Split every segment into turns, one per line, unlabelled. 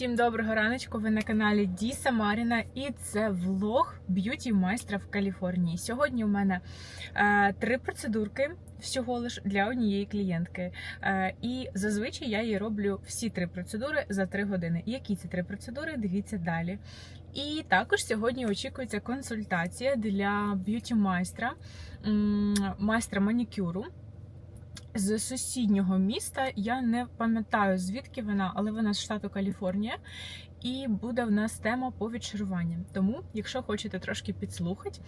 Всім доброго раночку. Ви на каналі Ді Самаріна, і це влог б'юті майстра в Каліфорнії. Сьогодні у мене е, три процедурки всього лиш для однієї клієнтки. Е, і зазвичай я їй роблю всі три процедури за три години. Які це три процедури? Дивіться далі. І також сьогодні очікується консультація для б'юті майстра, майстра манікюру з сусіднього міста. Я не пам'ятаю звідки вона, але вона з штату Каліфорнія. І буде в нас тема по відшаруванням. Тому, якщо хочете трошки підслухати,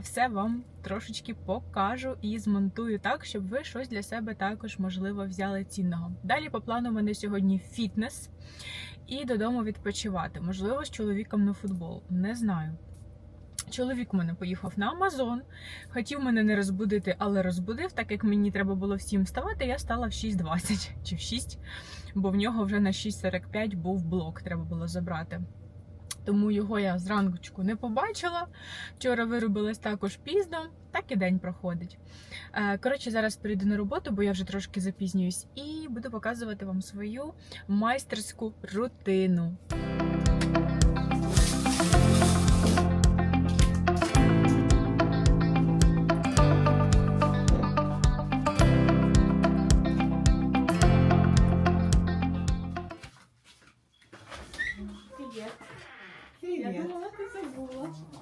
все вам трошечки покажу і змонтую так, щоб ви щось для себе також можливо взяли цінного. Далі по плану мене сьогодні фітнес і додому відпочивати. Можливо, з чоловіком на футбол. Не знаю. Чоловік мене поїхав на Амазон, хотів мене не розбудити, але розбудив, так як мені треба було всім вставати, я стала в 6.20 чи в 6, бо в нього вже на 6.45 був блок, треба було забрати. Тому його я зранку не побачила. Вчора виробилась також пізно, так і день проходить. Е, Коротше, зараз прийду на роботу, бо я вже трошки запізнююсь, і буду показувати вам свою майстерську рутину.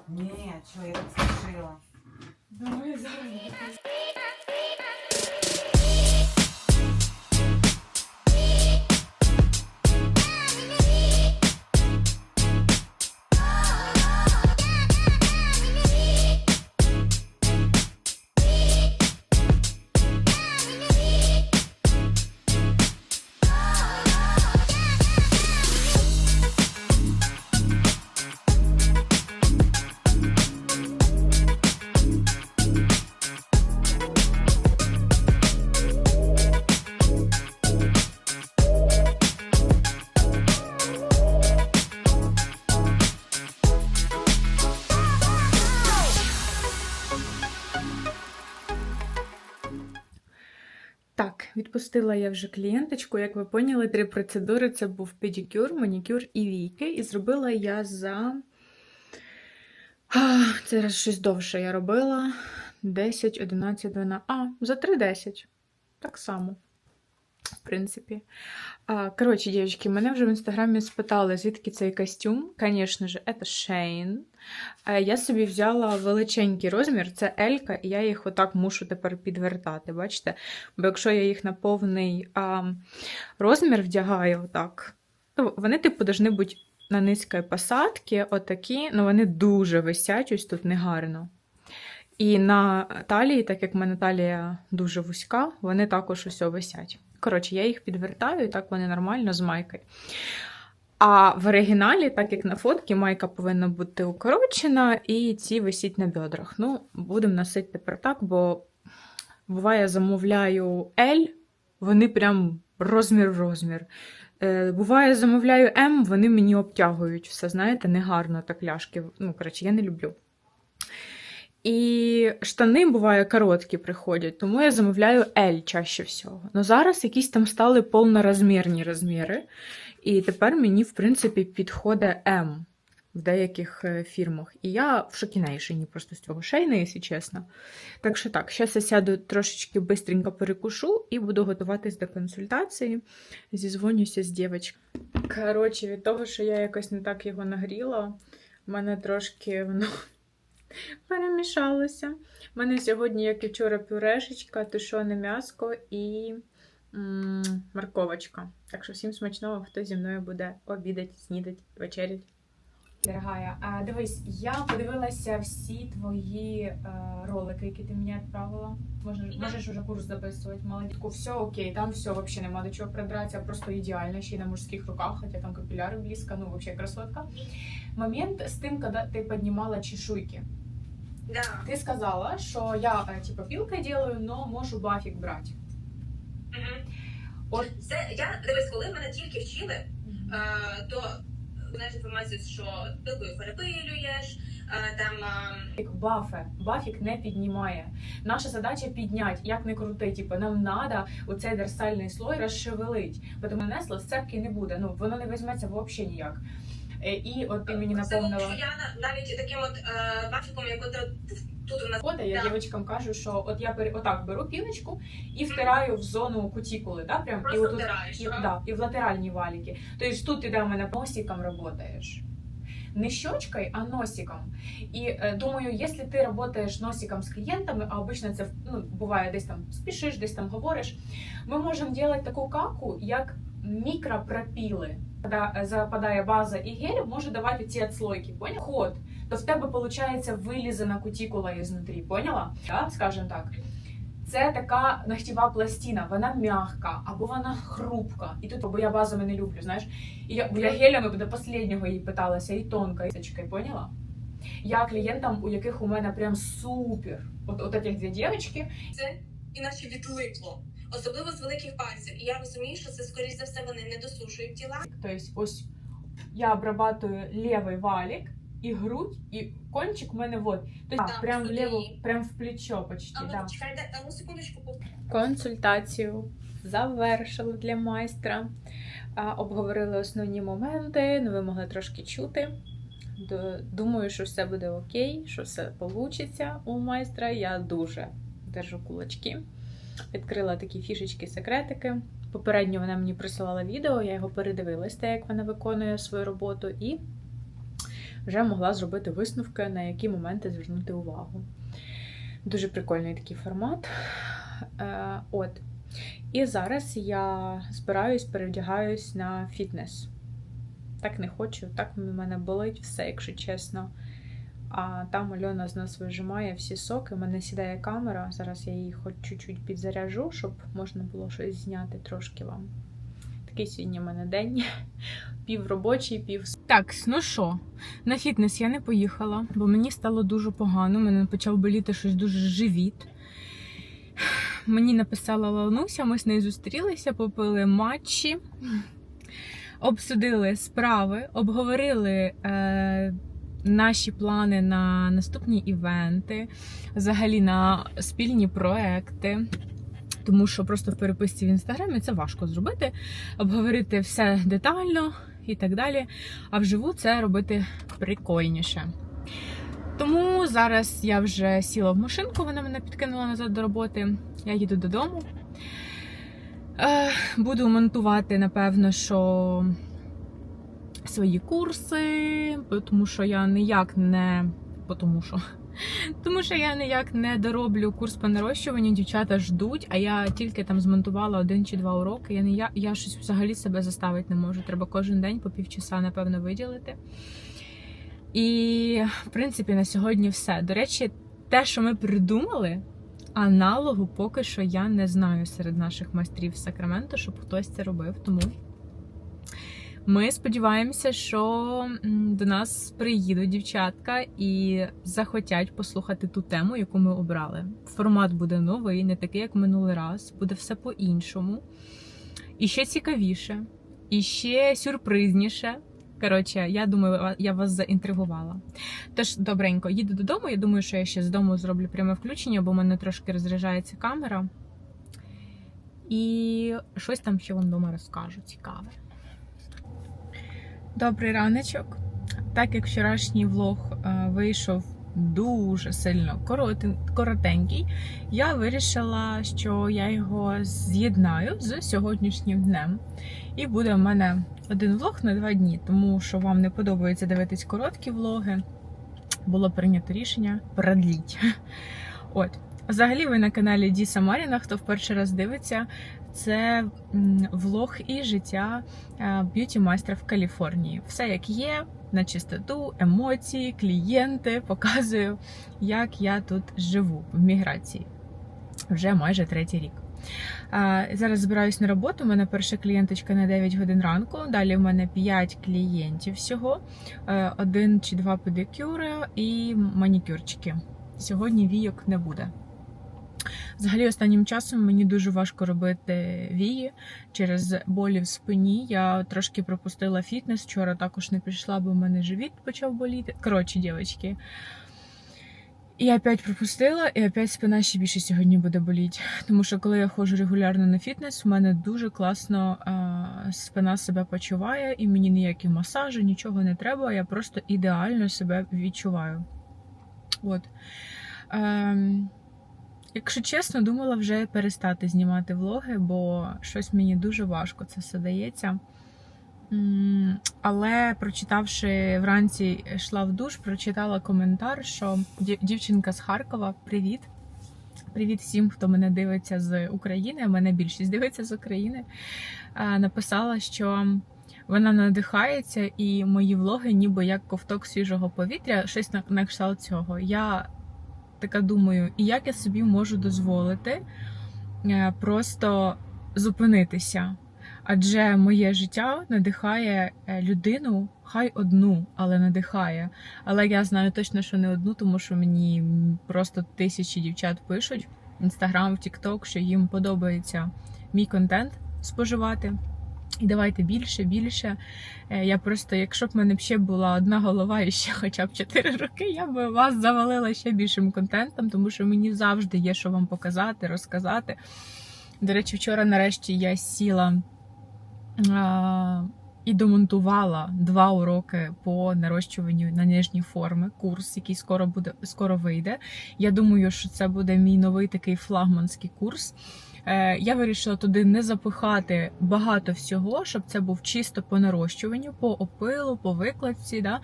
Ні, чого я так спішила?
Давай забула. Відпустила я вже клієнточку. Як ви поняли, три процедури: це був педикюр, манікюр і війки. І зробила я за. Це щось довше я робила. 10, 11, 12. А, за 3-10. Так само. В принципі. Коротше, дівчатки, мене вже в інстаграмі спитали, звідки цей костюм. Звісно ж, це. Е, Я собі взяла величенький розмір, це Елька, і я їх отак мушу тепер підвертати. Бачите? Бо якщо я їх на повний а, розмір вдягаю, отак, ну, вони, типу, должны бути на низькій посадці, отакі, ну вони дуже висять, ось тут негарно. І на талії, так як в мене талія дуже вузька, вони також усе висять. Коротше, я їх підвертаю, і так вони нормально з майкою. А в оригіналі, так як на фотці, майка повинна бути укорочена, і ці висіть на бедрах. Ну, будемо носити тепер так, бо буває, замовляю L, вони прям розмір в розмір. Е, буває, замовляю М, вони мені обтягують все, знаєте, негарно так ляшки. Ну, коротше, я не люблю. І штани буває короткі приходять, тому я замовляю L чаще всього. Ну зараз якісь там стали повнорозмірні розміри. І тепер мені, в принципі, підходить М в деяких е, фірмах. І я в шокінейшені просто з цього шейна, якщо чесно. Так що так, зараз я сяду трошечки бистренько перекушу і буду готуватись до консультації. Зізвонюся з дівчинкою. Коротше, від того, що я якось не так його нагріла, в мене трошки воно перемішалося. У мене сьогодні, як і вчора, пюрешечка, тушоне м'яско і м, морковочка. Так що всім смачного, хто зі мною буде обідати, снідати, вечерять. Дорогая, а дивись, я подивилася всі твої е, ролики, які ти мені відправила. Можеш, можеш уже курс записувати, маленьку. Все окей, там все вообще нема до чого придратися, просто ідеально, ще й на мужських руках, хоча там капіляри близько, ну вообще красотка. Момент з тим, коли ти піднімала чешуйки.
Да.
Ти сказала, що я е, типа пілкою делаю, но можу бафік брати.
Угу.
От
Це я дивись, коли мене тільки вчили, е, то знаєш інформацію, що пилкою перепилюєш, е, там е,
бафе, бафік не піднімає. Наша задача підняти, як не крути. Типу, нам треба оцей дерсальний слой розшевелить. Бо тому нанесло сцепки не буде. Ну воно не візьметься взагалі ніяк. Е, І от ти мені напомнила.
я навіть таким от е, бафіком, як от тут у нас
Хода, я
Да.
дівчатам кажу, що от я бери, отак беру пілочку і втираю в зону кутікули, да, прям і отут
втираєш.
і, да, і в латеральні валіки. Тобто тут ти де в мене носиком працюєш. Не щечкой, а носиком. І е, думаю, якщо ти працюєш носиком з клієнтами, а обично це ну, буває десь там спішиш, десь там говориш, ми можемо робити таку каку, як мікропропіли. Западає база і гель, може давати ці отслойки, поняла? Ход. То в тебе виходить вилізана кутікула ізнутрі, поняла? Да? Скажем так. Це така ногтєва пластина, вона м'яка або вона хрупка. І тут, бо я базами не люблю, знаєш. І я, бо я гелями до останнього її питалася, і тонка, і сечкою, поняла? Я клієнтам, у яких у мене прям супер. От, от этих дві дівчатки,
це іначе відлипло. Особливо з великих пальців. І я розумію, що це, скоріш за все, вони не досушують тіла.
Тобто ось я обрабатую лівий валік і грудь, і кончик у мене вот. Тобто
Так,
прям в ліву, прям в плечо почти.
А
да.
почекайте, а ну секундочку.
Консультацію завершили для майстра. Обговорили основні моменти, ну ви могли трошки чути. Думаю, що все буде окей, що все вийде у майстра. Я дуже держу кулачки. Відкрила такі фішечки, секретики. Попередньо вона мені присилала відео, я його передивилась, те, як вона виконує свою роботу, і вже могла зробити висновки, на які моменти звернути увагу. Дуже прикольний такий формат. Е, от. І зараз я збираюсь, перевдягаюсь на фітнес. Так не хочу, так в мене болить все, якщо чесно. А там Альона з нас вижимає всі соки. У мене сідає камера. Зараз я її хоч чуть-чуть підзаряжу, щоб можна було щось зняти трошки вам. Такий сьогодні в мене день. Пів робочий, пів. Так, ну що, на фітнес я не поїхала, бо мені стало дуже погано. Мене почав боліти щось дуже живіт. Мені написала Лануся, ми з нею зустрілися, попили матчі, обсудили справи, обговорили е, наші плани на наступні івенти, взагалі на спільні проекти. Тому що просто в переписці в інстаграмі це важко зробити, обговорити все детально і так далі. А вживу це робити прикольніше. Тому зараз я вже сіла в машинку, вона мене підкинула назад до роботи. Я їду додому. Е, Буду монтувати, напевно, що свої курси, тому що я ніяк не. Тому що. Тому що я ніяк не дороблю курс по нарощуванню, дівчата ждуть, а я тільки там змонтувала один чи два уроки. Я не я, я щось взагалі себе заставити не можу. Треба кожен день по півчаса, напевно, виділити. І, в принципі, на сьогодні все. До речі, те, що ми придумали, аналогу поки що я не знаю серед наших майстрів Сакраменто, щоб хтось це робив. Тому ми сподіваємося, що до нас приїдуть дівчатка і захотять послухати ту тему, яку ми обрали. Формат буде новий, не такий, як минулий раз. Буде все по-іншому. І ще цікавіше, і ще сюрпризніше. Коротше, я думаю, я вас заінтригувала. Тож, добренько, їду додому. Я думаю, що я ще з дому зроблю пряме включення, бо в мене трошки розряджається камера. І щось там ще вам вдома розкажу цікаве. Добрий раночок. Так як вчорашній влог е, вийшов дуже сильно коротенький, я вирішила, що я його з'єднаю з сьогоднішнім днем. І буде в мене один влог на два дні, тому що вам не подобається дивитись короткі влоги. Було прийнято рішення продліть. От. Взагалі, ви на каналі Діса Маріна, хто вперше раз дивиться, це влог і життя б'юті майстра в Каліфорнії. Все як є, на чистоту, емоції, клієнти. Показую, як я тут живу в міграції вже майже третій рік. Зараз збираюсь на роботу. У мене перша клієнточка на 9 годин ранку. Далі в мене 5 клієнтів всього, Е, один чи два педикюри і манікюрчики. Сьогодні війок не буде. Взагалі, останнім часом мені дуже важко робити вії через болі в спині. Я трошки пропустила фітнес. Вчора також не пішла, бо в мене живіт почав боліти. Коротше, дівчатки. І опять пропустила, і опять спина ще більше сьогодні буде боліти. Тому що коли я ходжу регулярно на фітнес, в мене дуже класно а, спина себе почуває, і мені ніякі масажі, нічого не треба. Я просто ідеально себе відчуваю. От. Ем, якщо чесно, думала вже перестати знімати влоги, бо щось мені дуже важко це все дається. Але прочитавши вранці, йшла в душ, прочитала коментар, що дівчинка з Харкова, привіт. Привіт всім, хто мене дивиться з України. Мене більшість дивиться з України. Написала, що вона надихається, і мої влоги, ніби як ковток свіжого повітря, щось на, кшталт цього. Я така думаю, і як я собі можу дозволити е, просто зупинитися. Адже моє життя надихає е, людину, хай одну, але надихає. Але я знаю точно, що не одну, тому що мені просто тисячі дівчат пишуть в інстаграм, в Тікток, що їм подобається мій контент споживати. І давайте більше, більше. Е, Я просто, якщо б в мене ще була одна голова і ще хоча б 4 роки, я б вас завалила ще більшим контентом, тому що мені завжди є що вам показати, розказати. До речі, вчора нарешті я сіла а, і домонтувала два уроки по нарощуванню на нижні форми. Курс, який скоро буде скоро вийде. Я думаю, що це буде мій новий такий флагманський курс. Е, Я вирішила туди не запихати багато всього, щоб це був чисто по нарощуванню, по опилу, по викладці. Да?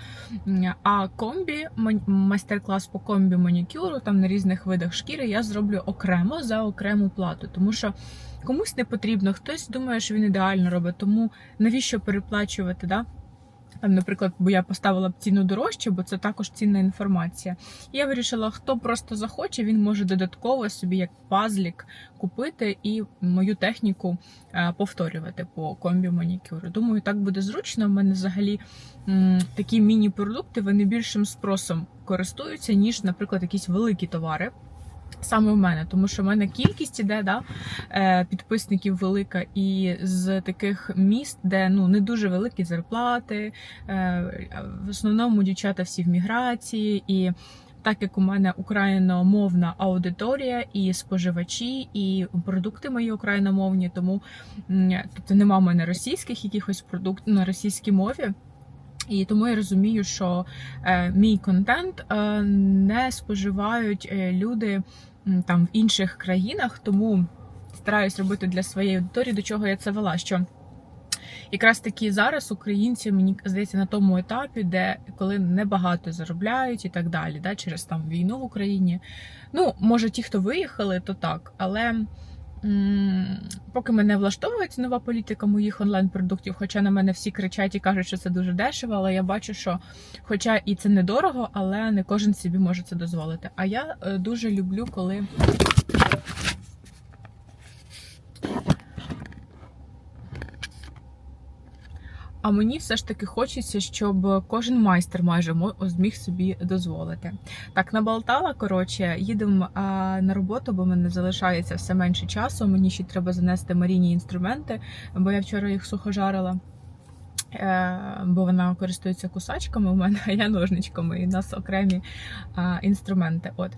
А комбі, майстер-клас по комбі манікюру, там на різних видах шкіри, я зроблю окремо за окрему плату, тому що комусь не потрібно, хтось думає, що він ідеально робить, тому навіщо переплачувати? Да? Наприклад, бо я поставила б ціну дорожче, бо це також цінна інформація. Я вирішила, хто просто захоче, він може додатково собі як пазлік купити і мою техніку е, повторювати по комбі манікюру. Думаю, так буде зручно. У мене взагалі такі міні-продукти вони більшим спросом користуються, ніж, наприклад, якісь великі товари. Саме в мене, тому що в мене кількість іде, да, е, підписників велика, і з таких міст, де ну не дуже великі зарплати, е, в основному дівчата всі в міграції, і так як у мене україномовна аудиторія, і споживачі, і продукти мої україномовні, тому тобто нема в мене російських якихось продуктів на російській мові. І тому я розумію, що е, мій контент е, не споживають е, люди там в інших країнах, тому стараюсь робити для своєї аудиторії, до чого я це вела. Що якраз таки зараз українці, мені здається, на тому етапі, де коли небагато заробляють і так далі, да, через там війну в Україні. Ну, може, ті, хто виїхали, то так, але. Поки мене влаштовується нова політика моїх онлайн-продуктів, хоча на мене всі кричать і кажуть, що це дуже дешево, але я бачу, що хоча і це недорого, але не кожен собі може це дозволити. А я е, дуже люблю, коли А мені все ж таки хочеться, щоб кожен майстер майже зміг собі дозволити. Так, наболтала. Коротше, їдемо на роботу, бо мене залишається все менше часу. Мені ще треба занести Маріні інструменти, бо я вчора їх сухожарила. Е, бо вона користується кусачками у мене, а я ножничками, і в нас окремі інструменти. От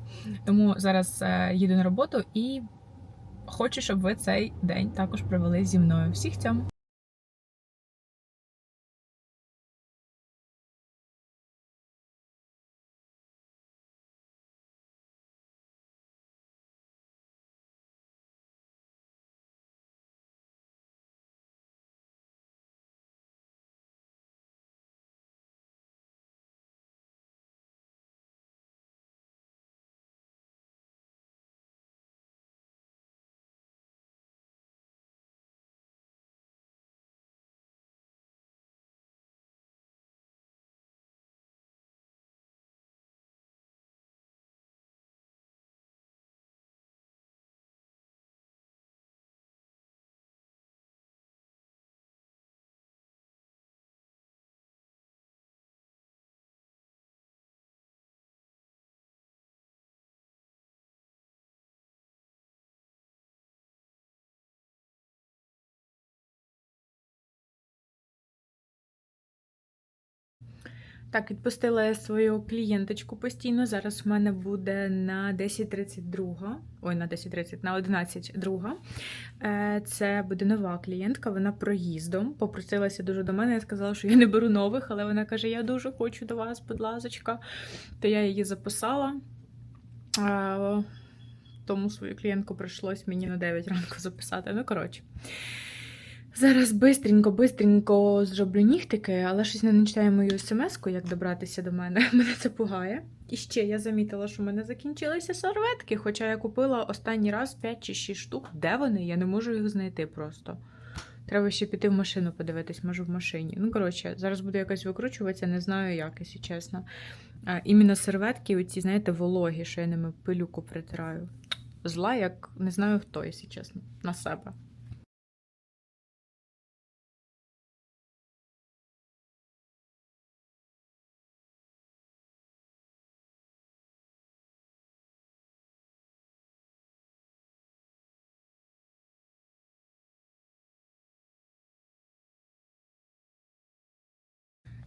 тому зараз е, їду на роботу і хочу, щоб ви цей день також провели зі мною. Всіх цьому. Так, відпустила я свою клієнточку постійно. Зараз в мене буде на 10.32, ой, на 10.30, на 11.02. Е, Це буде нова клієнтка, вона проїздом. Попросилася дуже до мене. Я сказала, що я не беру нових, але вона каже: Я дуже хочу до вас, будь ласочка. То я її записала. Е, Тому свою клієнтку прийшлось мені на 9 ранку записати. Ну, коротше. Зараз бистренько, бистренько зроблю нігтики, але щось не читає мою смс-ку, як добратися до мене. Мене це пугає. І ще я замітила, що в мене закінчилися серветки, хоча я купила останній раз 5 чи 6 штук. Де вони? Я не можу їх знайти просто. Треба ще піти в машину подивитись, може в машині. Ну, коротше, зараз буду якось викручуватися, не знаю як, якщо чесно. А, іменно серветки, оці, знаєте, вологі, що я ними пилюку притираю. Зла, як не знаю хто, якщо чесно, на себе.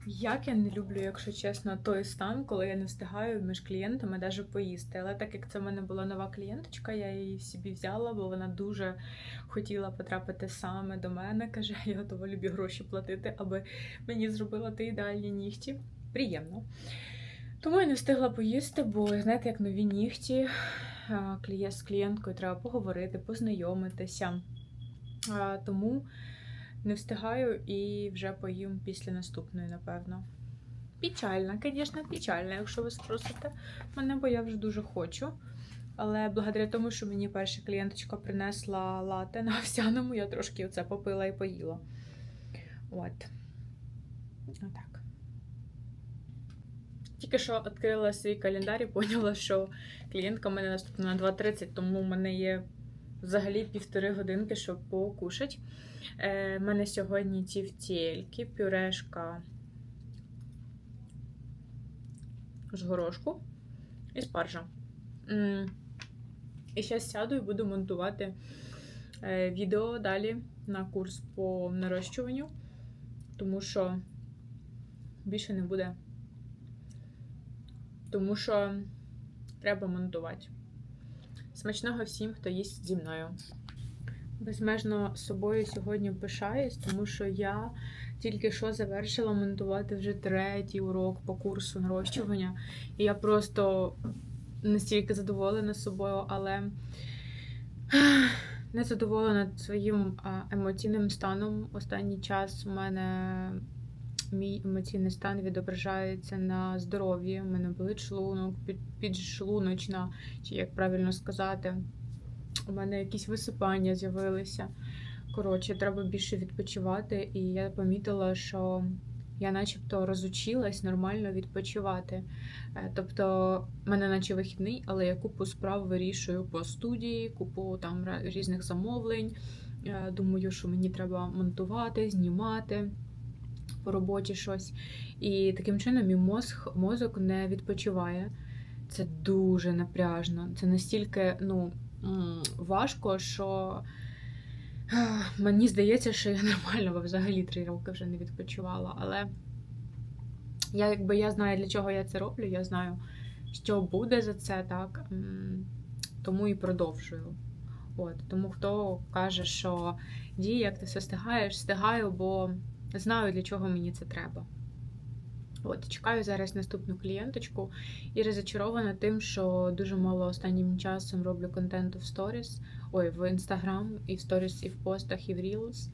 Як я не люблю, якщо чесно, той стан, коли я не встигаю між клієнтами навіть поїсти. Але так як це в мене була нова клієнточка, я її собі взяла, бо вона дуже хотіла потрапити саме до мене. Каже, я готова любі гроші платити, аби мені зробила ти ідеальні нігті. Приємно. Тому я не встигла поїсти, бо знаєте, як нові нігті з клієнткою треба поговорити, познайомитися. Тому не встигаю і вже поїм після наступної, напевно. Печально, звісно, печально, якщо ви спросите мене, бо я вже дуже хочу. Але благодаря тому, що мені перша клієнточка принесла лате на овсяному, я трошки оце попила і поїла. От. Отак. Тільки що відкрила свій календар і поняла, що клієнтка в мене наступна на 2.30, тому в мене є взагалі півтори годинки, щоб покушати. Е, мене сьогодні тівтєльки, пюрешка з горошку і спаржа. І зараз сяду і буду монтувати е, відео далі на курс по нарощуванню, тому що більше не буде. Тому що треба монтувати. Смачного всім, хто їсть зі мною. Безмежно собою сьогодні пишаюсь, тому що я тільки що завершила монтувати вже третій урок по курсу нарощування. І я просто настільки задоволена собою, але не задоволена своїм емоційним станом. Останній час у мене мій емоційний стан відображається на здоров'ї. У мене болить шлунок, підшлуночна, чи як правильно сказати. У мене якісь висипання з'явилися. Коротше, треба більше відпочивати, і я помітила, що я начебто розучилась нормально відпочивати. Е, Тобто, в мене наче вихідний, але я купу справ вирішую по студії, купу там різних замовлень. Е, Думаю, що мені треба монтувати, знімати по роботі щось. І таким чином мій мозг, мозок не відпочиває. Це дуже напряжно. Це настільки, ну важко, що мені здається, що я нормально взагалі три роки вже не відпочивала. Але я якби я знаю, для чого я це роблю, я знаю, що буде за це, так. Тому і продовжую. От, тому хто каже, що дій, як ти все встигаєш, встигаю, бо знаю, для чого мені це треба. От, чекаю зараз наступну клієнточку і розочарована тим, що дуже мало останнім часом роблю контенту в сторіс, ой, в інстаграм, і в сторіс, і в постах, і в Reels.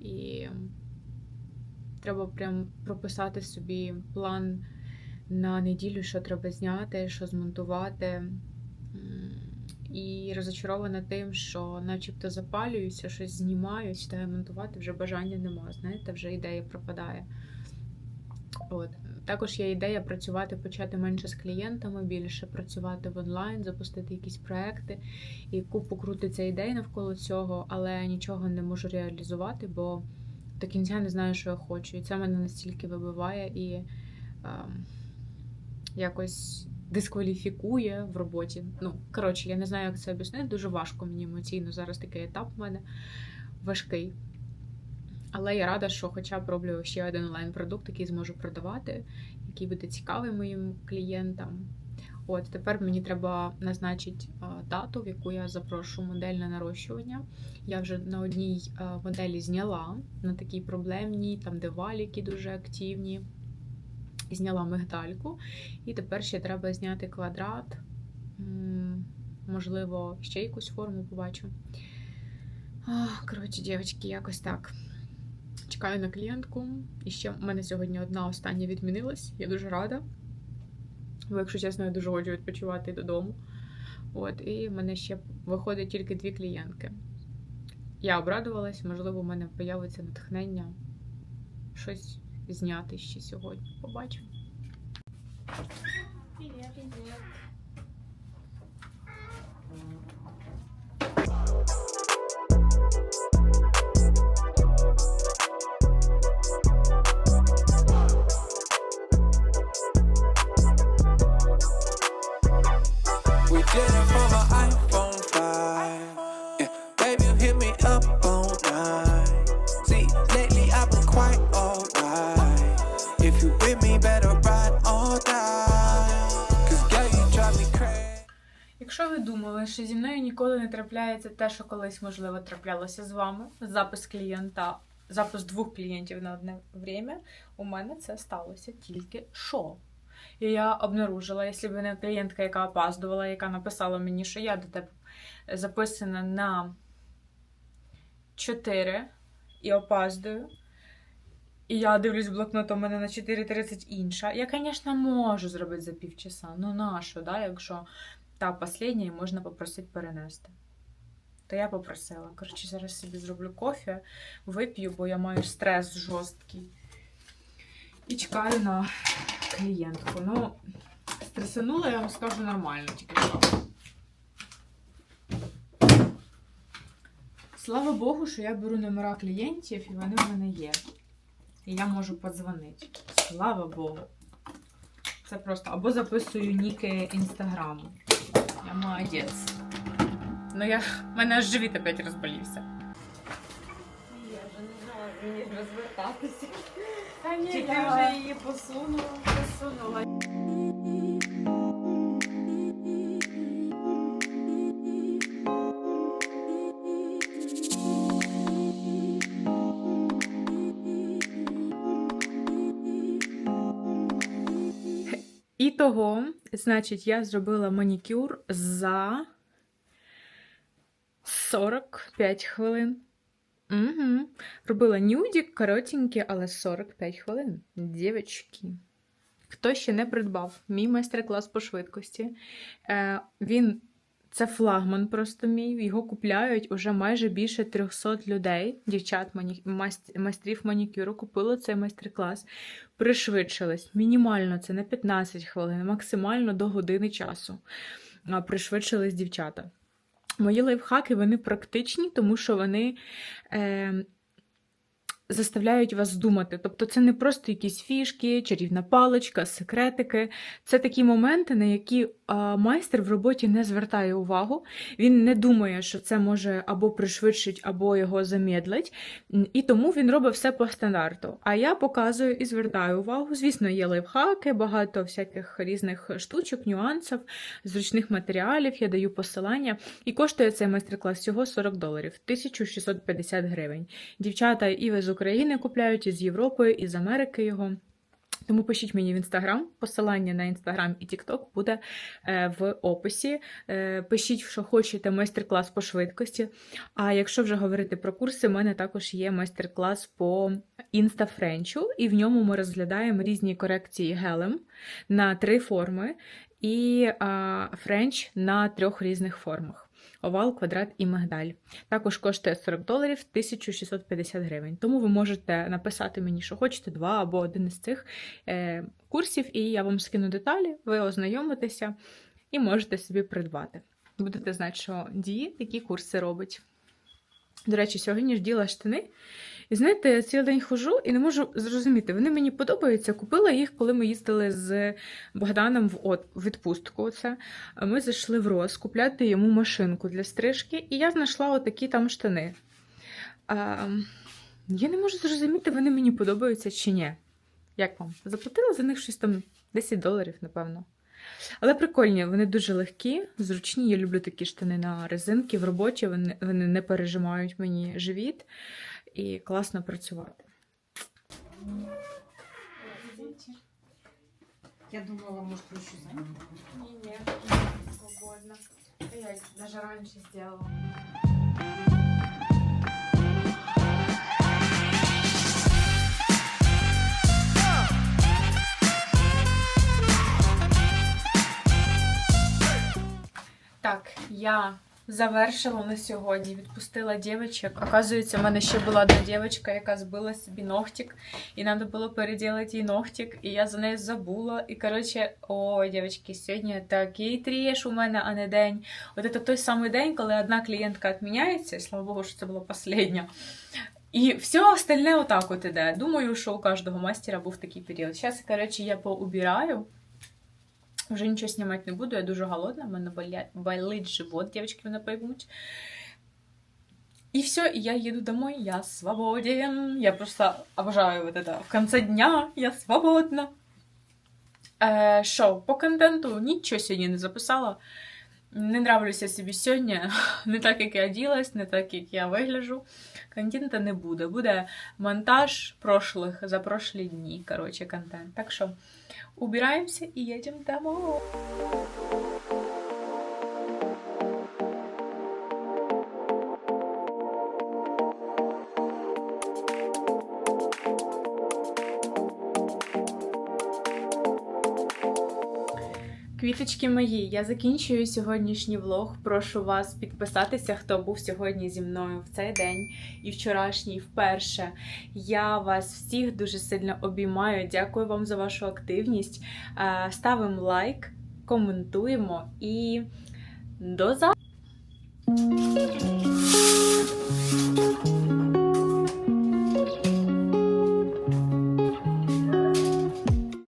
І треба прям прописати собі план на неділю, що треба зняти, що змонтувати. І розочарована тим, що начебто запалююся, щось знімаю, сідаю монтувати, вже бажання нема. Знаєте, вже ідея пропадає. От. Також є ідея працювати, почати менше з клієнтами, більше працювати в онлайн, запустити якісь проекти. І купу крутиться ідей навколо цього, але нічого не можу реалізувати, бо до кінця не знаю, що я хочу. І це мене настільки вибиває і ем, якось дискваліфікує в роботі. Ну, коротше, я не знаю, як це об'яснити. Дуже важко мені емоційно. Зараз такий етап в мене важкий. Але я рада, що хоча б роблю ще один онлайн-продукт, який зможу продавати, який буде цікавий моїм клієнтам. От тепер мені треба назначити дату, в яку я запрошу модель на нарощування. Я вже на одній моделі зняла на такій проблемній, там де валіки дуже активні. Зняла мигдальку, і тепер ще треба зняти квадрат. Можливо, ще якусь форму побачу. Коротше, дівчатки, якось так. Чекаю на клієнтку. І ще в мене сьогодні одна остання відмінилась. Я дуже рада. Бо, якщо чесно, я дуже хочу відпочивати додому. От, і в мене ще виходить тільки дві клієнтки. Я обрадувалась, можливо, у мене появиться натхнення щось зняти ще сьогодні. Побачимо. Привіт, привіт. Якщо ви думали, що зі мною ніколи не трапляється те, що колись, можливо, траплялося з вами, запис клієнта, запис двох клієнтів на одне время, у мене це сталося тільки що. І я обнаружила, якщо б не клієнтка, яка опаздувала, яка написала мені, що я до тебе записана на 4 і опаздую. І я дивлюсь блокнот, у мене на 4.30 інша. Я, звісно, можу зробити за півчаса. Ну нащо, да, якщо та последня можна попросити перенести. То я попросила. Коротше, зараз собі зроблю кофе, вип'ю, бо я маю стрес жорсткий. І чекаю на клієнтку. Ну, стресанула, я вам скажу нормально, тільки що. Слава Богу, що я беру номера клієнтів і вони в мене є. І я можу подзвонити. Слава Богу. Це просто або записую ніки інстаграму. Я молодець. Ну я. в мене аж живіт опять розболівся.
Я вже не знаю, мені розвертатися.
Та ні, я
вже її посунула?
посунула. І того, значить, я зробила манікюр за 45 хвилин. Угу. Робила нюдік, коротенький, але 45 хвилин. Дівочки. Хто ще не придбав мій майстер-клас по швидкості. Е, він це флагман просто мій. Його купляють уже майже більше 300 людей, дівчат, мані... майстрів манікюру, купили цей майстер-клас, пришвидшились. Мінімально це на 15 хвилин, максимально до години часу. Пришвидшились дівчата. Мої лайфхаки вони практичні, тому що вони е, заставляють вас думати. Тобто, це не просто якісь фішки, чарівна паличка, секретики. Це такі моменти, на які майстер в роботі не звертає увагу. Він не думає, що це може або пришвидшить, або його замедлить. І тому він робить все по стандарту. А я показую і звертаю увагу. Звісно, є лайфхаки, багато всяких різних штучок, нюансів, зручних матеріалів. Я даю посилання. І коштує цей майстер-клас всього 40 доларів, 1650 гривень. Дівчата і ви з України купляють, і з Європи, і з Америки його. Тому пишіть мені в інстаграм. Посилання на інстаграм і Тікток буде е, в описі. Е, Пишіть, що хочете майстер-клас по швидкості. А якщо вже говорити про курси, у мене також є майстер-клас по інстафренчу, і в ньому ми розглядаємо різні корекції гелем на три форми, і френч на трьох різних формах. Овал, квадрат і мигдаль. Також коштує 40 доларів 1650 гривень. Тому ви можете написати мені, що хочете два або один із цих е, курсів, і я вам скину деталі, ви ознайомитеся і можете собі придбати. Будете знати, що дії такі курси робить. До речі, сьогодні ж діла штани. І знаєте, я цілий день хожу і не можу зрозуміти. Вони мені подобаються. Купила їх, коли ми їздили з Богданом в відпустку. Оце. Ми зайшли в Рос купляти йому машинку для стрижки, і я знайшла отакі там штани. А, я не можу зрозуміти, вони мені подобаються чи ні. Як вам? Заплатила за них щось там 10 доларів, напевно. Але прикольні, вони дуже легкі, зручні. Я люблю такі штани на резинки в роботі. Вони, вони не пережимають мені живіт і класно працювати.
Я думала, может, вы еще заняты.
Ні, свободно. Я навіть раніше зробила. Так, я завершила на сьогодні. Відпустила дівчинок. Оказується, в мене ще була одна дівчинка, яка збила собі ногтик, і треба було переділити їй ногтик, і я за нею забула. І коротше, о, дівчатки, сьогодні такий трієш у мене, а не день. От це той самий день, коли одна клієнтка відміняється, і слава Богу, що це була остання. І все остальне отак от іде. Думаю, що у кожного мастера був такий період. Зараз, коротше, я поубираю. Вже нічого знімати не буду, я дуже голодна, в мене болять, болить живот, дівчатки мене поймуть. І все, і я їду домой, я свободен. Я просто обожаю вот это. В конце дня я свободна. Е, Що, по контенту нічого сьогодні не записала. Не нравлюся собі сьогодні. Не так, як я оділась, не так, як я вигляджу. Контента не буде. Буде монтаж прошлих за прошлі дні. Коротше, контент. Так що убираємося і їдемо домой. Квіточки мої, я закінчую сьогоднішній влог. Прошу вас підписатися, хто був сьогодні зі мною в цей день і вчорашній вперше. Я вас всіх дуже сильно обіймаю. Дякую вам за вашу активність. Е, Ставимо лайк, коментуємо і до завтра!